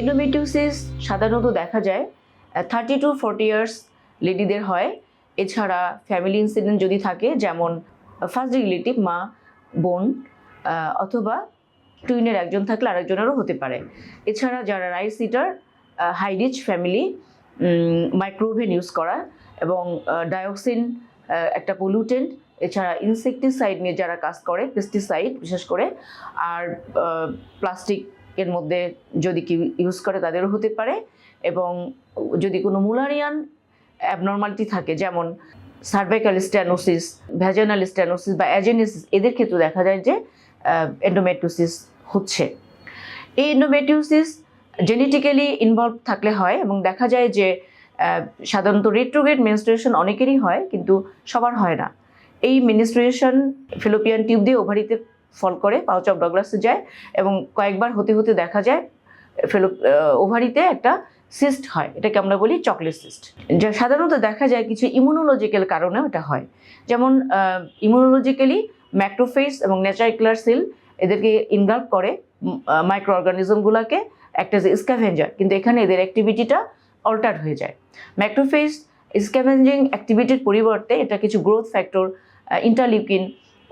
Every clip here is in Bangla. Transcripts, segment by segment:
এন্ডোমেট্রিওসিস সাধারণত দেখা যায় থার্টি টু ফোরটি ইয়ার্স লেডিদের হয়। এছাড়া ফ্যামিলি ইনসিডেন্ট যদি থাকে, যেমন ফার্স্ট রিলেটিভ মা, বোন অথবা টুইনের একজন থাকলে আরেকজনেরও হতে পারে। এছাড়া যারা rice eater high rich family microwave oven use করা এবং ডায়োক্সিন একটা পলিউটেন্ট এছাড়া ইনসেকটিসাইড নিয়ে যারা কাজ করে পেস্টিসাইড বিশেষ করে, আর প্লাস্টিকের মধ্যে যদি কেউ ইউজ করে তাদেরও হতে পারে এবং যদি কোনো মুলারিয়ান অ্যাবনর্মালিটি থাকে, যেমন সার্ভাইকাল স্ট্যানোসিস ভ্যাজানাল স্ট্যানোসিস বা অ্যাজেনিসিস এদের ক্ষেত্রে দেখা যায় যে এন্ডোমেট্রোসিস হচ্ছে। এই এন্ডোমেট্রিওসিস জেনেটিক্যালি ইনভলভ থাকলে হয় এবং দেখা যায় যে সাধারণত রেট্রোগ্রেড মেনস্ট্রুয়েশন অনেকেরই হয়, কিন্তু সবার হয় না। এই মিনিস্ট্রুয়েশন ফিলোপিয়ান টিউব দিয়ে ওভারিতে ফল করে, পাউচ অফ ডগলাসে যায় এবং কয়েকবার হতে হতে দেখা যায়, ফেলো ওভারিতে একটা সিস্ট হয়, এটাকে আমরা বলি চকলেট সিস্ট যা সাধারণত দেখা যায় কিছু ইমিউনোলজিক্যাল কারণেও এটা হয়। যেমন ইমিউনোলজিক্যালি ম্যাক্রোফেস এবং ন্যাচারিকুলার সেল এদেরকে ইনভলভ করে মাইক্রো অর্গানিজমগুলোকে একটা যে স্ক্যাভেঞ্জার কিন্তু এখানে এদের অ্যাক্টিভিটিটা অল্টার হয়ে যায়। ম্যাক্রোফেস স্ক্যাভেঞ্জিং অ্যাক্টিভিটির পরিবর্তে এটা কিছু growth factor interleukin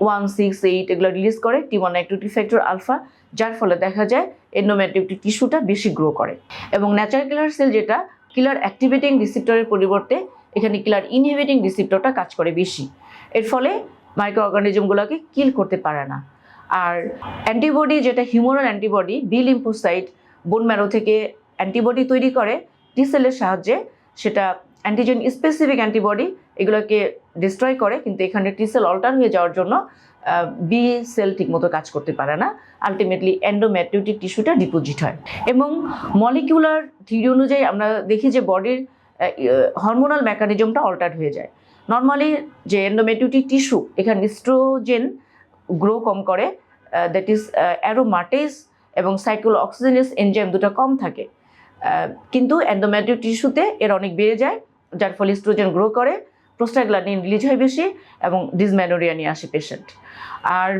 one six eight এগুলো রিলিজ করে T one activity factor alpha যার ফলে দেখা যায় এন্ডোমেট্রিকটি টিস্যুটা বেশি গ্রো করে। এবং ন্যাচারাল কিলার সেল যেটা কিলার অ্যাক্টিভেটিং রিসিপ্টরের পরিবর্তে এখানে কিলার ইনহিবিটিং রিসিপ্টরটা কাজ করে বেশি। এর ফলে মাইক্রো অর্গানিজমগুলোকে কিল করতে পারে না। আর অ্যান্টিবডি যেটা humoral antibody B lymphocyte bone marrow থেকে অ্যান্টিবডি তৈরি করে টি সেলের সাহায্যে সেটা অ্যান্টিজেন স্পেসিফিক অ্যান্টিবডি এগুলোকে ডিস্ট্রয় করে, কিন্তু এখানে টি সেল অল্টার হয়ে যাওয়ার জন্য বি সেল ঠিকমতো কাজ করতে পারে না। আলটিমেটলি অ্যান্ডোম্যাটিউটিক টিস্যুটা ডিপোজিট হয়। এবং মলিকিউলার থিওরি অনুযায়ী আমরা দেখি যে বডির হরমোনাল মেকানিজমটা অল্টার হয়ে যায়। নর্মালি যে এন্ডোমেট্রিওটিক টিস্যু এখানে ইস্ট্রোজেন গ্রো কম করে দ্যাট ইজ অ্যারোমাটেজ এবং সাইক্লো অক্সিজেনাস এনজাইম দুটো কম থাকে। কিন্তু এন্ডোমেট্রিক টিস্যুতে এর অনেক বেড়ে যায়, যার ফলে ইস্ট্রোজেন গ্রো করে প্রোস্টাগ্ল্যান্ডিন রিলিজ হয় বেশি এবং ডিসম্যানোরিয়া নিয়ে আসে পেশেন্ট আর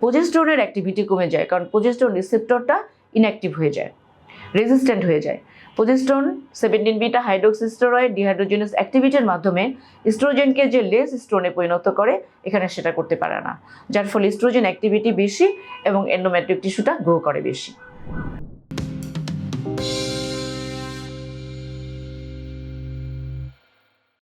প্রোজেস্ট্রনের অ্যাক্টিভিটি কমে যায় কারণ প্রোজেস্ট্রন রিসেপ্টরটা ইনঅ্যাক্টিভ হয়ে যায় রেজিস্ট্যান্ট হয়ে যায়। Progesterone seventeen beta hydroxysteroid dehydrogenase অ্যাক্টিভিটির মাধ্যমে ইস্ট্রোজেনকে যে লেস স্টোনে পরিণত করে, এখানে সেটা করতে পারে না। যার ফলে ইস্ট্রোজেন অ্যাক্টিভিটি বেশি এবং এন্ডোমেট্রিক টিস্যুটা গ্রো করে বেশি।